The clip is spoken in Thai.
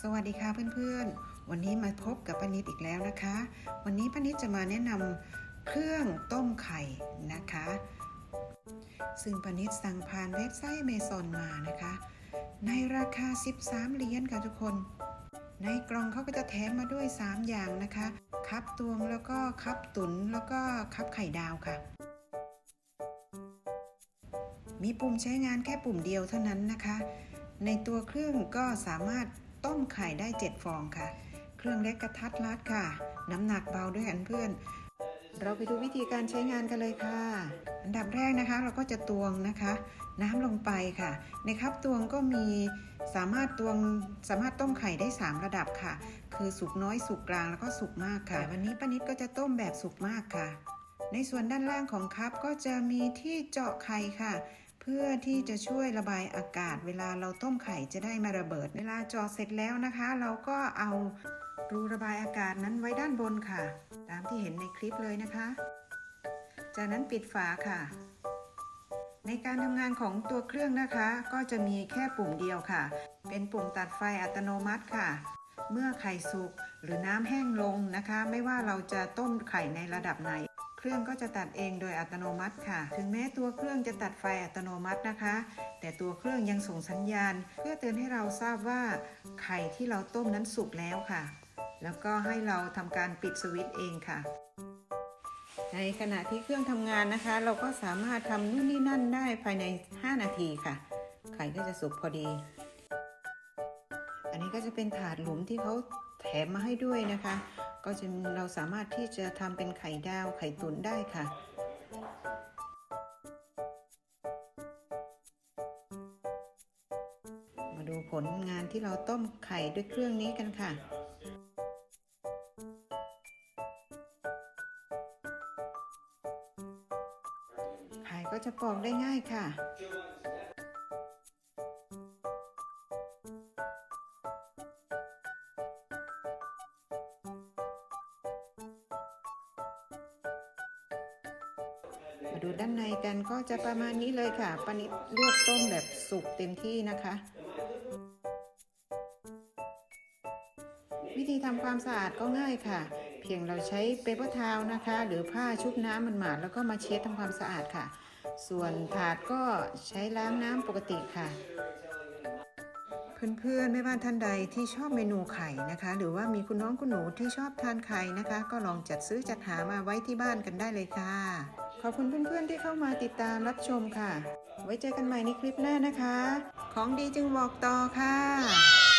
สวัสดีค่ะเพื่อนๆ วันนี้มาพบกับป้านิดอีกแล้วนะคะ วันนี้ป้านิดจะมาแนะนำเครื่องต้มไข่นะคะ ซึ่งป้านิดสั่งผ่านเว็บไซต์เมซอนมานะคะ ในราคา 13 เหรียญค่ะทุกคน ในกล่องเขาก็จะแถมมาด้วย 3 อย่างนะคะ คับตวงแล้วก็คับตุนแล้วก็คับไข่ดาวค่ะ มีปุ่มใช้งานแค่ปุ่มเดียวเท่านั้นนะคะ ในตัวเครื่องก็สามารถ ต้มไข่ได้ 7 ฟองค่ะ เครื่องเล็กกระทัดรัดค่ะ น้ำหนักเบาด้วยกันเพื่อน เราไปดูวิธีการใช้งานกันเลยค่ะ อันดับแรกนะคะเราก็จะตวงนะคะ น้ำลงไปค่ะ ในครับตวงก็มีสามารถตวงสามารถต้มไข่ได้ 3 ระดับค่ะ คือสุกน้อยสุกกลางแล้วก็สุกมากค่ะ วันนี้ป้านิดก็จะต้มแบบสุกมากค่ะ ในส่วนด้านล่างของคัพก็จะมีที่เจาะไข่ค่ะ เพื่อที่จะช่วยระบายอากาศ เวลาเราต้มไข่จะได้ไมาระเบิด เวลาจาะเสร็จแล้วนะคะ เราก็เอารูระบายอากาศนั้นไว้ด้านบนค่ะ ตามที่เห็นในคลิปเลยนะคะ จากนั้นปิดฝาค่ะ ในการทำงานของตัวเครื่องนะคะ ก็จะมีแค่ปุ่มเดียวค่ะ เป็นปุ่มตัดไฟอัตโนมัติค่ะ เมื่อไข่สุกหรือน้ำแห้งลงนะคะ ไม่ว่าเราจะต้มไข่ในระดับไหน เครื่องก็จะตัดเองโดยอัตโนมัติค่ะ ถึงแม้ตัวเครื่องจะตัดไฟอัตโนมัตินะคะ แต่ตัวเครื่องยังส่งสัญญาณ เพื่อเตือนให้เราทราบว่าไข่ที่เราต้มนั้นสุกแล้วค่ะ แล้วก็ให้เราทำการปิดสวิตช์เองค่ะ ในขณะที่เครื่องทำงานนะคะ เราก็สามารถทำนู่นนี่นั่นได้ภายใน 5 นาทีค่ะ ไข่ก็จะสุกพอดี อันนี้ก็จะเป็นถาดหลุมที่เขาแถมมาให้ด้วยนะคะ ก็จะเราสามารถที่จะทำเป็นไข่ดาวไข่ตุ๋นได้ค่ะมาดูผลงานที่เราต้มไข่ด้วยเครื่องนี้กันค่ะ ไข่ก็จะปอกได้ง่ายค่ะ มาดูด้านในกันก็จะประมาณนี้เลยค่ะปานิดเลือกต้มแบบสุกเต็มที่นะคะ วิธีทำความสะอาดก็ง่ายค่ะ เพียงเราใช้เปเปอร์ทาวนะคะ หรือผ้าชุบน้ำมันหมาดแล้วก็มาเช็ดทำความสะอาดค่ะ ส่วนถาดก็ใช้ล้างน้ำปกติค่ะ เพื่อนๆแม่บ้านท่านใดที่ชอบเมนูไข่นะคะ หรือว่ามีคุณน้องคุณหนูที่ชอบทานไข่นะคะ ก็ลองจัดซื้อจัดหามาไว้ที่บ้านกันได้เลยค่ะ ขอบคุณเพื่อนๆที่เข้ามาติดตามรับชมค่ะ ไว้เจอกันใหม่ในคลิปหน้านะคะ ของดีจึงบอกต่อค่ะ